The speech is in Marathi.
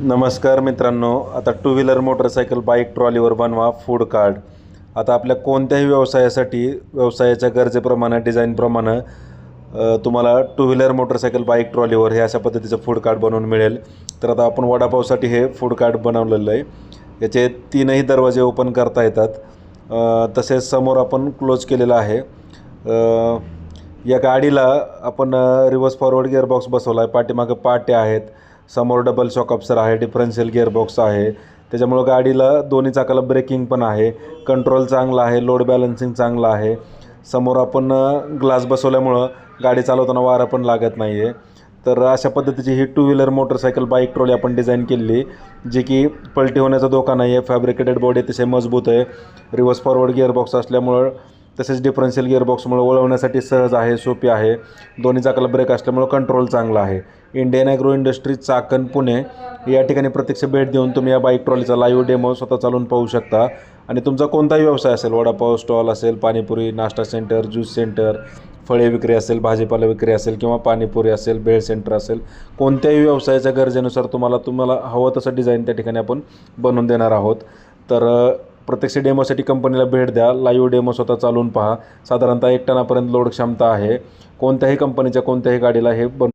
नमस्कार मित्रांनो आता टू व्हीलर मोटरसायकल बाईक ट्रॉलीवर बनवा फूड कार्ड आता आपल्या कोणत्याही व्यवसायासाठी व्यवसायाच्या गरजेप्रमाणे डिझाईनप्रमाणे तुम्हाला टू व्हीलर मोटरसायकल बाईक ट्रॉलीवर हे अशा पद्धतीचं फूड कार्ड बनवून मिळेल. तर आता आपण वडापावसाठी हे फूड कार्ड बनवलेलं आहे. याचे तीनही दरवाजे ओपन करता येतात. तसेच समोर आपण क्लोज केलेलं आहे. या गाडीला आपण रिव्हर्स फॉरवर्ड गिअरबॉक्स बसवला आहे. पाठीमागं पाट्या आहेत. समोर डबल शॉकअप्सर आहे डिफरन्शियल गिअरबॉक्स आहे. त्याच्यामुळं गाडीला दोन्ही चाकाला ब्रेकिंग पण आहे. कंट्रोल चांगला आहे लोड बॅलन्सिंग चांगलं आहे. समोर आपण ग्लास बसवल्यामुळं गाडी चालवताना वारा पण लागत नाही आहे तर अशा पद्धतीची ही two wheeler motorcycle bike trolley आपण डिझाईन केलेली जी की पलटी होण्याचा धोका नाही आहे फॅब्रिकेटेड बॉडी अतिशय मजबूत आहे. रिव्हर्स फॉरवर्ड गिअरबॉक्स असल्यामुळं तसेच डिफरन्शियल गिअरबॉक्समुळे वळवण्यासाठी सहज आहे सोपी आहे. दोन्ही चाकाला ब्रेक असल्यामुळं कंट्रोल चांगला आहे. Indian agro industry Chakan Pune या ठिकाणी प्रत्यक्ष भेट देऊन तुम्ही या बाईक ट्रॉलीचा लाईव्ह डेमो स्वतः चालून पाहू शकता. आणि तुमचा कोणताही व्यवसाय असेल वडापाव स्टॉल असेल पाणीपुरी नाश्ता सेंटर ज्यूस सेंटर फळे विक्री असेल भाजीपाला विक्री असेल किंवा पाणीपुरी असेल भेळ सेंटर असेल कोणत्याही व्यवसायाच्या गरजेनुसार तुम्हाला तुम्हाला हवं तसं डिझाईन त्या ठिकाणी आपण बनवून देणार आहोत. तर प्रत्यक्ष डेमोसाठी कंपनीला भेट द्या. लाईव्ह डेमो स्वतः चालवून पहा. साधारणतः एक टनापर्यंत लोड क्षमता आहे. कोणत्याही कंपनीच्या कोणत्याही गाडीला हे बन